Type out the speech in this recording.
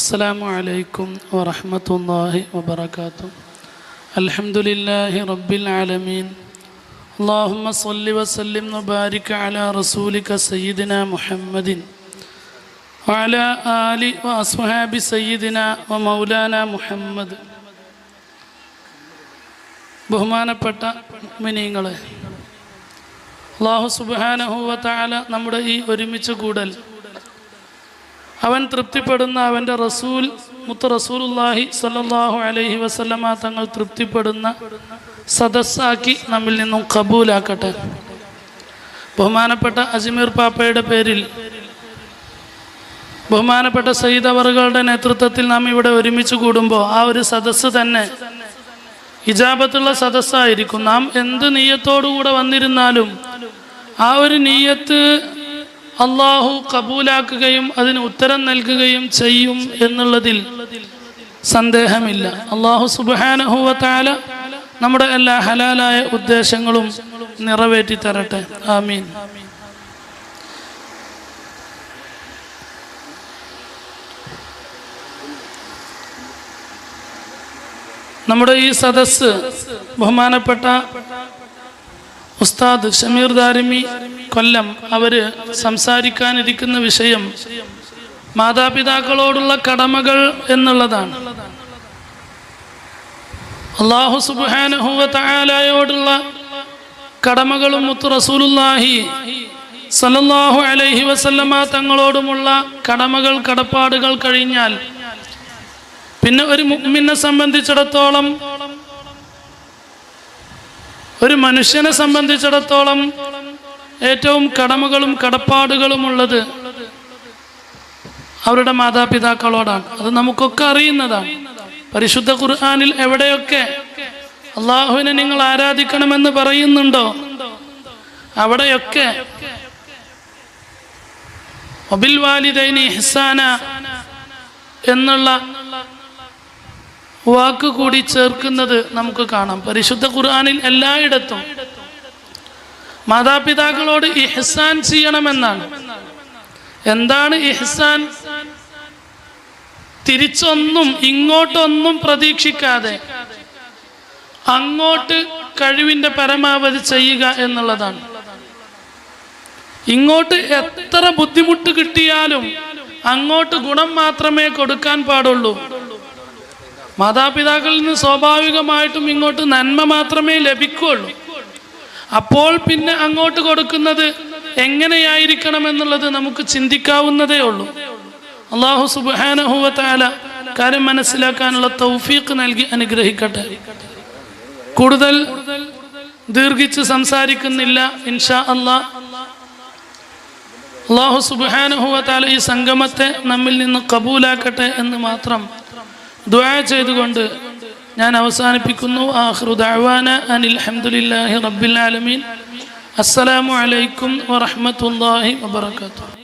السلام عليكم ورحمة الله وبركاته الحمد لله رب العالمين اللهم صل وسلم وبارك على رسولك سيدنا محمد وعلى آل وأصحاب سيدنا ومولانا محمد ബഹുമാനപ്പെട്ട മിനിങ്ങളെ അള്ളാഹു സുബാനഹുവ താല നമ്മുടെ ഈ ഒരുമിച്ച് കൂടൽ അവൻ തൃപ്തിപ്പെടുന്ന അവന്റെ റസൂൽ മുത്ത റസൂലുല്ലാഹി സല്ലാഹു അലൈഹി വസല്ലമ തങ്ങൾ തൃപ്തിപ്പെടുന്ന സദസ്സാക്കി നമ്മിൽ നിന്നും കബൂലാക്കട്ടെ. ബഹുമാനപ്പെട്ട അജ്മീർ പാപ്പയുടെ പേരിൽ ബഹുമാനപ്പെട്ട സയ്യിദ് അവറുകളുടെ നേതൃത്വത്തിൽ നാം ഇവിടെ ഒരുമിച്ച് കൂടുമ്പോൾ ആ ഒരു സദസ്സ് തന്നെ ഇജാബത്തുള്ള സദസ്സായിരിക്കും. നാം എന്ത് നീയത്തോടുകൂടെ വന്നിരുന്നാലും ആ ഒരു നീയത്ത് അള്ളാഹു കബൂലാക്കുകയും അതിന് ഉത്തരം നൽകുകയും ചെയ്യും എന്നുള്ളതിൽ സന്ദേഹമില്ല. അള്ളാഹു സുബാനഹുവത്താല നമ്മുടെ എല്ലാ ഹലാലായ ഉദ്ദേശങ്ങളും നിറവേറ്റി തരട്ടെ. ആമീൻ. നമ്മുടെ ഈ സദസ് ബഹുമാനപ്പെട്ട ഉസ്താദ് ഷമീർ ദാരിമി കൊല്ലം അവർ സംസാരിക്കാനിരിക്കുന്ന വിഷയം മാതാപിതാക്കളോടുള്ള കടമകൾ എന്നുള്ളതാണ്. അള്ളാഹു സുബാനോടുള്ള കടമകളും മുത്തു റസൂലുല്ലാഹി സലല്ലാഹു അലൈഹി വസല്ലമ തങ്ങളോടുമുള്ള കടമകൾ കടപ്പാടുകൾ കഴിഞ്ഞാൽ പിന്നെ ഒരു മുഗ്മിനെ സംബന്ധിച്ചിടത്തോളം ഒരു മനുഷ്യനെ സംബന്ധിച്ചിടത്തോളം ഏറ്റവും കടമകളും കടപ്പാടുകളും ഉള്ളത് അവരുടെ മാതാപിതാക്കളോടാണ്. അത് നമുക്കൊക്കെ അറിയുന്നതാണ്. പരിശുദ്ധ ഖുർആാനിൽ എവിടെയൊക്കെ അള്ളാഹുവിനെ നിങ്ങൾ ആരാധിക്കണമെന്ന് പറയുന്നുണ്ടോ? അവിടെയൊക്കെ ഒബിൽ വാലിദൈനി ഹിസാന എന്നുള്ള വാക്ക് കൂടി ചേർക്കുന്നത് നമുക്ക് കാണാം. പരിശുദ്ധ ഖുർആാനിൽ എല്ലായിടത്തും മാതാപിതാക്കളോട് ഇഹ്സാൻ ചെയ്യണമെന്നാണ്. എന്താണ് ഇഹ്സാൻ? തിരിച്ചൊന്നും ഇങ്ങോട്ടൊന്നും പ്രതീക്ഷിക്കാതെ അങ്ങോട്ട് കഴിവിന്റെ പരമാവധി ചെയ്യുക എന്നുള്ളതാണ്. ഇങ്ങോട്ട് എത്ര ബുദ്ധിമുട്ട് കിട്ടിയാലും അങ്ങോട്ട് ഗുണം മാത്രമേ കൊടുക്കാൻ പാടുള്ളൂ. മാതാപിതാക്കളിൽ നിന്ന് സ്വാഭാവികമായിട്ടും ഇങ്ങോട്ട് നന്മ മാത്രമേ ലഭിക്കുകയുള്ളൂ അപ്പോൾ പിന്നെ അങ്ങോട്ട് കൊടുക്കുന്നത് എങ്ങനെയായിരിക്കണം എന്നുള്ളത് നമുക്ക് ചിന്തിക്കാവുന്നതേ ഉള്ളൂ. അള്ളാഹു സുബാനഹുവല കാര്യം മനസ്സിലാക്കാനുള്ള തൗഫീഖ് നൽകി അനുഗ്രഹിക്കട്ടെ. കൂടുതൽ ദീർഘിച്ച് സംസാരിക്കുന്നില്ല ഇൻഷാ അള്ളാ അള്ളാഹു സുബാനഹുവല ഈ സംഗമത്തെ നമ്മിൽ നിന്ന് കബൂലാക്കട്ടെ എന്ന് മാത്രം ദുആ ചെയ്തുകൊണ്ട് ഞാൻ അവസാനിപ്പിക്കുന്നു. ആഖിറു ദഅവാന അനിൽ ഹംദുലില്ലാഹി റബ്ബിൽ ആലമീൻ. അസ്സലാമു അലൈക്കും വറഹ്മത്തുള്ളാഹി വബറകാതുഹു.